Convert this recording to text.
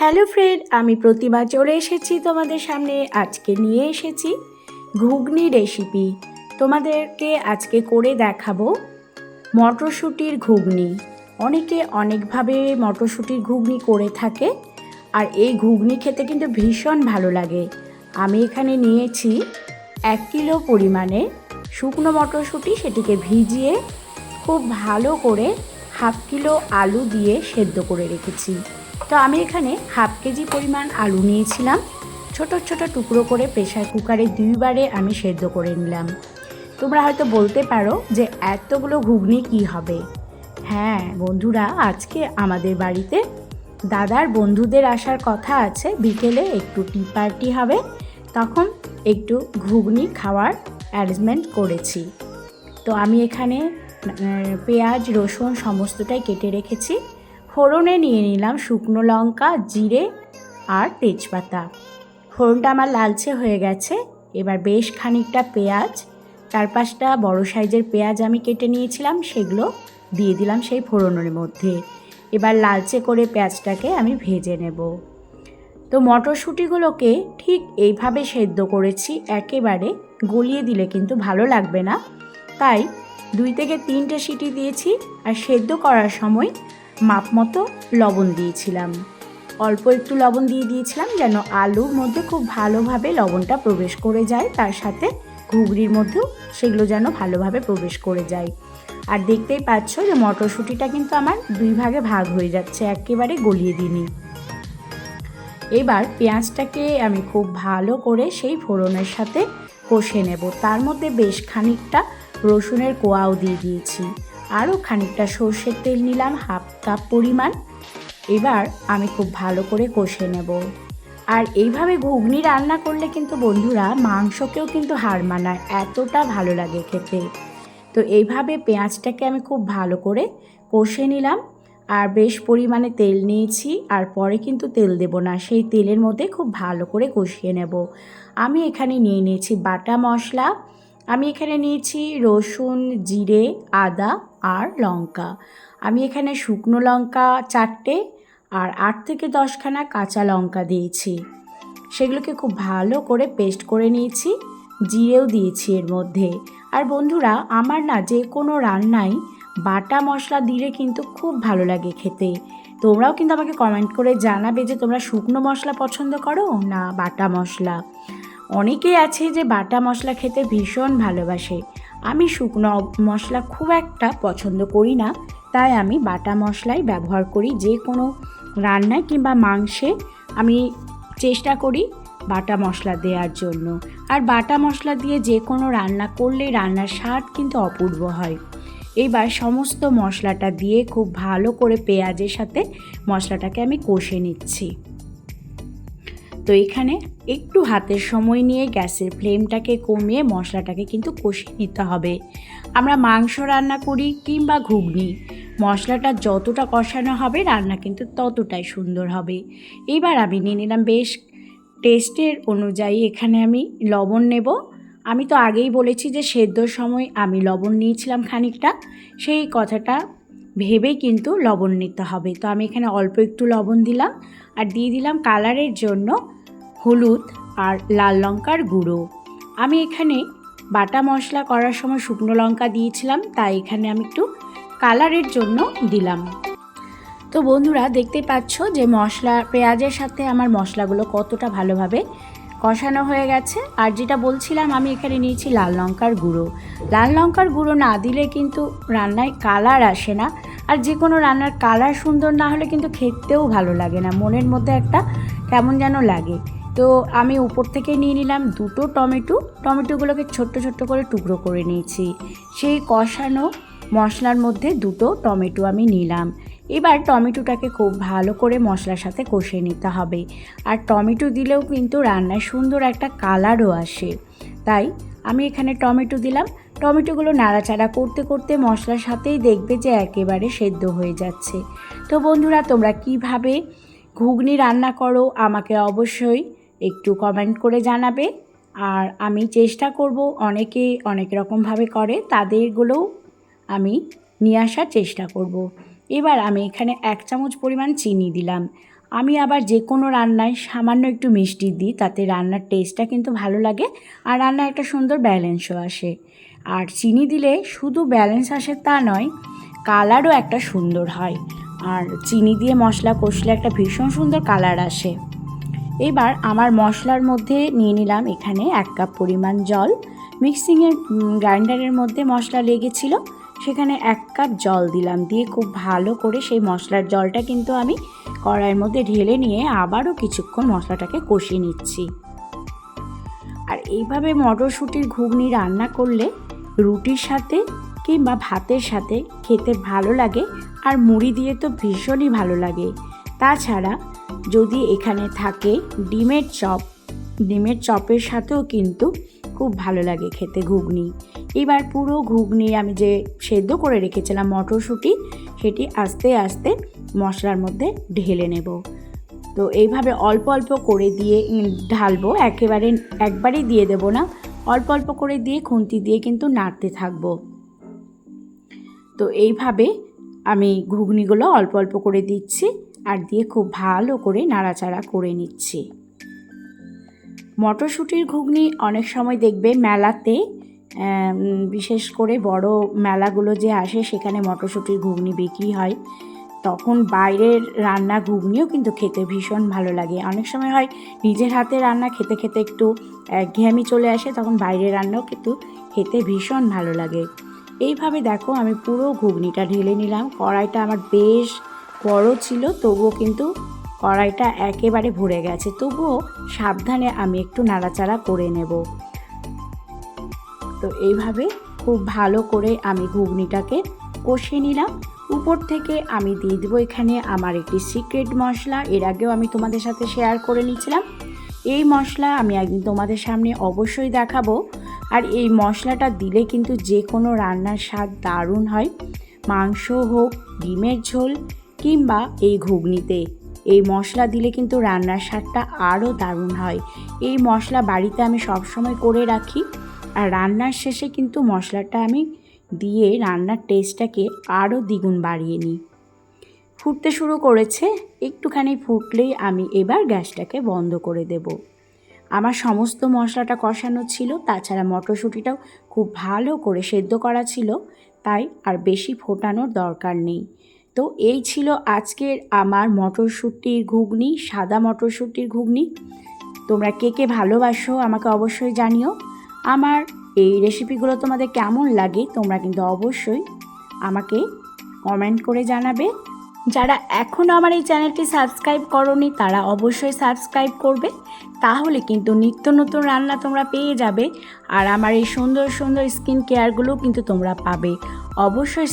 Hello friend, আমি প্রতিমা চলে এসেছি তোমাদের সামনে। আজকে নিয়ে এসেছি ঘুগনি রেসিপি। তোমাদেরকে আজকে করে দেখাবো মটরশুঁটির ঘুগনি। অনেকে অনেকভাবে মটরশুঁটির ঘুগনি করে থাকে আর এই ঘুগনি খেতে কিন্তু ভীষণ ভালো লাগে। আমি এখানে নিয়েছি এক কিলো পরিমাণে শুকনো মটরশুঁটি, সেটিকে ভিজিয়ে খুব ভালো করে হাফ কিলো আলু দিয়ে সেদ্ধ করে রেখেছি। তো আমি এখানে হাফ কেজি পরিমাণ আলু নিয়েছিলাম। ছোট ছোট টুকরো করে প্রেশার কুকারে দুইবারে আমি সেদ্ধ করে নিলাম। তোমরা হয়তো বলতে পারো যে এতগুলো ঘুগনি কি হবে? হ্যাঁ বন্ধুরা, আজকে আমাদের বাড়িতে দাদার বন্ধুদের আসার কথা আছে। বিকেলে একটু টি পার্টি হবে। তখন একটু ঘুগনি খাওয়ার অ্যারেঞ্জমেন্ট করেছি। তো আমি এখানে পেঁয়াজ, রসুন সমস্তটাই কেটে রেখেছি। ফোড়নে নিয়ে নিলাম শুকনো লঙ্কা, জিরে আর তেজপাতা। ফোড়নটা আমার লালচে হয়ে গেছে। এবার বেশ খানিকটা পেঁয়াজ, চার পাঁচটা বড় সাইজের পেঁয়াজ আমি কেটে নিয়েছিলাম, সেগুলো দিয়ে দিলাম সেই ফোড়নের মধ্যে। এবার লালচে করে পেঁয়াজটাকে আমি ভেজে নেব। তো মটরশুঁটিগুলোকে ঠিক এইভাবে সেদ্ধ করেছি, একেবারে গলিয়ে দিলে কিন্তু ভালো লাগবে না। তাই দুই থেকে তিনটে সিটি দিয়েছি, আর সেদ্ধ করার সময় মাপ মতো লবণ দিয়েছিলাম। অল্প একটু লবণ দিয়ে দিয়েছিলাম যেন আলুর মধ্যে খুব ভালোভাবে লবণটা প্রবেশ করে যায়, তার সাথে ঘুগনির মধ্যেও সেগুলো যেন ভালোভাবে প্রবেশ করে যায়। আর দেখতেই পাচ্ছ যে মটরশুঁটিটা কিন্তু আমার দুই ভাগে ভাগ হয়ে যাচ্ছে, একেবারে গলিয়ে দিইনি এবার পেঁয়াজটাকে আমি খুব ভালো করে সেই ফোড়নের সাথে কষে নেব। তার মধ্যে বেশ খানিকটা রসুনের কোয়াও দিয়ে দিয়েছি। আরও খানিকটা সর্ষের তেল নিলাম, হাফ কাপ পরিমাণ। এবার আমি খুব ভালো করে কষে নেব। আর এইভাবে ঘুগনি রান্না করলে কিন্তু বন্ধুরা মাংসকেও কিন্তু হার মানায়, এতটা ভালো লাগে খেতে। তো এইভাবে পেঁয়াজটাকে আমি খুব ভালো করে কষে নিলাম। আর বেশ পরিমাণে তেল নিয়েছি, আর পরে কিন্তু তেল দেব না, সেই তেলের মধ্যে খুব ভালো করে কষিয়ে নেব। আমি এখানে নিয়ে নিয়েছি বাটা মশলা আমি এখানে নিয়েছি রসুন, জিরে, আদা আর লঙ্কা। আমি এখানে শুকনো লঙ্কা চারটে আর আট থেকে দশখানা কাঁচা লঙ্কা দিয়েছি। সেগুলোকে খুব ভালো করে পেস্ট করে নিয়েছি, জিরেও দিয়েছি এর মধ্যে। আর বন্ধুরা, আমার না যে কোনো রান্নাই বাটা মশলা দিলে কিন্তু খুব ভালো লাগে খেতে। তোমরাও কিন্তু আমাকে কমেন্ট করে জানাবে যে তোমরা শুকনো মশলা পছন্দ করো না বাটা মশলা। অনেকেই আছে যে বাটা মশলা খেতে ভীষণ ভালোবাসে। আমি শুকনো মশলা খুব একটা পছন্দ করি না, তাই আমি বাটা মশলাই ব্যবহার করি। যে কোনো রান্নায় কিংবা মাংসে আমি চেষ্টা করি বাটা মশলা দেওয়ার জন্য। আর বাটা মশলা দিয়ে যে কোনো রান্না করলে রান্নার স্বাদ কিন্তু অপূর্ব হয়। এবার সমস্ত মশলাটা দিয়ে খুব ভালো করে পেঁয়াজের সাথে মশলাটাকে আমি কষে নিচ্ছি। তো এখানে একটু হাতের সময় নিয়ে গ্যাসের ফ্লেমটাকে কমিয়ে মশলাটাকে কিন্তু কষিয়ে নিতে হবে। আমরা মাংস রান্না করি কিংবা ঘুগনি। মশলাটা যতটা কষানো হবে, রান্না কিন্তু ততটাই সুন্দর হবে। এবার আমি নিয়ে নিলাম বেশ টেস্টের অনুযায়ী এখানে আমি লবণ নেব। আমি তো আগেই বলেছি যে সেদ্ধর সময় আমি লবণ নিয়েছিলাম খানিকটা। সেই কথাটা ভেবেই কিন্তু লবণ নিতে হবে। তো আমি এখানে অল্প একটু লবণ দিলাম। আর দিয়ে দিলাম কালারের জন্য হলুদ আর লাল লঙ্কার গুঁড়ো। আমি এখানে বাটা মশলা করার সময় শুকনো লঙ্কা দিয়েছিলাম, তাই এখানে আমি একটু কালারের জন্য দিলাম। তো বন্ধুরা দেখতে পাচ্ছ যে মশলা, পেঁয়াজের সাথে আমার মশলাগুলো কতটা ভালোভাবে কষানো হয়ে গেছে। আর যেটা বলছিলাম, আমি এখানে নিয়েছি লাল লঙ্কার গুঁড়ো। লাল লঙ্কার গুঁড়ো না দিলে কিন্তু রান্নায় কালার আসে না। আর যে কোনো রান্নার কালার সুন্দর না হলে কিন্তু খেতেও ভালো লাগে না। মনের মধ্যে একটা কেমন যেন লাগে। তো আমি উপর থেকে নিয়ে নিলাম দুটো টমেটো। টমেটোগুলোকে ছোট্ট ছোট্ট করে টুকরো করে নিয়েছি। সেই কষানো মশলার মধ্যে দুটো টমেটো আমি নিলাম। এবার টমেটোটাকে খুব ভালো করে মশলার সাথে কষে নিতে হবে। আর টমেটো দিলেও কিন্তু রান্নায় সুন্দর একটা কালারও আসে। তাই আমি এখানে টমেটো দিলাম। টমেটোগুলো নাড়াচাড়া করতে করতে মশলার সাথেই দেখবে যে একেবারে সেদ্ধ হয়ে যাচ্ছে। তো বন্ধুরা, তোমরা কীভাবে ঘুগনি রান্না করো আমাকে অবশ্যই একটু কমেন্ট করে জানাবে। আর আমি চেষ্টা করব অনেকে অনেক রকমভাবে করে, তাদেরগুলোও আমি নিয়ে আসার চেষ্টা করব। এবার আমি এখানে এক চামচ পরিমাণ চিনি দিলাম। আমি আবার যে কোনো রান্নায় সামান্য একটু মিষ্টি দিই, তাতে রান্নার টেস্টটা কিন্তু ভালো লাগে আর রান্না একটা সুন্দর ব্যালেন্সও আসে। আর চিনি দিলে শুধু ব্যালেন্স আসে তা নয় কালারও একটা সুন্দর হয়। আর চিনি দিয়ে মশলা কষলে একটা ভীষণ সুন্দর কালার আসে। এবার আমার মশলার মধ্যে নিয়ে নিলাম এখানে এক কাপ পরিমাণ জল। মিক্সিংয়ের গ্রাইন্ডারের মধ্যে মশলা লেগেছিল। সেখানে এক কাপ জল দিলাম দিয়ে খুব ভালো করে সেই মশলার জলটা কিন্তু আমি কড়াইয়ের মধ্যে ঢেলে নিয়ে আবারও কিছুক্ষণ মশলাটাকে কষিয়ে নিচ্ছি। আর এইভাবে মটরশুঁটির ঘুগনি রান্না করলে রুটির সাথে কিংবা ভাতের সাথে খেতে ভালো লাগে আর মুড়ি দিয়ে তো ভীষণই ভালো লাগে। তাছাড়া যদি এখানে থাকে ডিমের চপ। ডিমের চপের সাথেও কিন্তু খুব ভালো লাগে খেতে ঘুগনি। এবার পুরো ঘুগনি আমি যে সেদ্ধ করে রেখেছিলাম মটরশুঁটি, সেটি আস্তে আস্তে মশলার মধ্যে ঢেলে নেব। তো এইভাবে অল্প অল্প করে দিয়ে ঢালবো, একেবারে একবারেই দিয়ে দেব না। অল্প অল্প করে দিয়ে খুন্তি দিয়ে কিন্তু নাড়তে থাকব। তো এইভাবে আমি ঘুগনিগুলো অল্প অল্প করে দিচ্ছি। আর দিয়ে খুব ভালো করে নাড়াচাড়া করে নিচ্ছি। মটরশুঁটির ঘুগনি অনেক সময় দেখবে মেলাতে বিশেষ করে বড় মেলাগুলো যে আসে সেখানে মটরশুঁটির ঘুগনি বিক্রি হয়। তখন বাইরের রান্না ঘুগনিও কিন্তু খেতে ভীষণ ভালো লাগে। অনেক সময় হয় নিজের হাতে রান্না খেতে খেতে একটু ঘেয়ামি চলে আসে, তখন বাইরের রান্নাও কিন্তু খেতে ভীষণ ভালো লাগে। এইভাবে দেখো আমি পুরো ঘুগনিটা ঢেলে নিলাম। কড়াইটা আমার বেশ বড় ছিল, তবুও কিন্তু কড়াইটা একেবারে ভরে গেছে। তবুও সাবধানে আমি একটু নাড়াচাড়া করে নেব। তো এইভাবে খুব ভালো করে আমি ঘুগনিটাকে কষে নিলাম। উপর থেকে আমি দিয়ে দেবো এখানে আমার একটি সিক্রেট মশলা। এর আগেও আমি তোমাদের সাথে শেয়ার করে নিয়েছিলাম। এই মশলা আমি একদিন তোমাদের সামনে অবশ্যই দেখাবো। আর এই মশলাটা দিলে কিন্তু যে কোনো রান্নার স্বাদ দারুণ হয়। মাংস হোক, ডিমের ঝোল কিংবা এই ঘুগনিতে। এই মশলা দিলে কিন্তু রান্নার স্বাদটা আরও দারুণ হয়। এই মশলা বাড়িতে আমি সবসময় করে রাখি আর রান্নার শেষে কিন্তু মশলাটা আমি দিয়ে রান্নার টেস্টটাকে আরও দ্বিগুণ বাড়িয়ে নিই। ফুটতে শুরু করেছে, একটুখানি ফুটলেই আমি এবার গ্যাসটাকে বন্ধ করে দেব। আমার সমস্ত মশলাটা কষানো ছিল, তাছাড়া মটরশুঁটিটাও খুব ভালো করে সেদ্ধ করা ছিল, তাই আর বেশি ফোটানোর দরকার নেই। তো এই ছিল আজকের আমার মটরশুঁটির ঘুগনি, সাদা মটরশুঁটির ঘুগনি। তোমরা কে কে ভালোবাসো আমাকে অবশ্যই জানিও। আমার এই রেসিপিগুলো তোমাদের কেমন লাগে তোমরা কিন্তু অবশ্যই আমাকে কমেন্ট করে জানাবে। যারা এখনও আমার এই চ্যানেলটি সাবস্ক্রাইব করনি, তারা অবশ্যই সাবস্ক্রাইব করবে। তাহলে কিন্তু নিত্য নতুন রান্না তোমরা পেয়ে যাবে। আর আমার এই সুন্দর সুন্দর স্কিন কেয়ারগুলোও কিন্তু তোমরা পাবে। অবশ্যই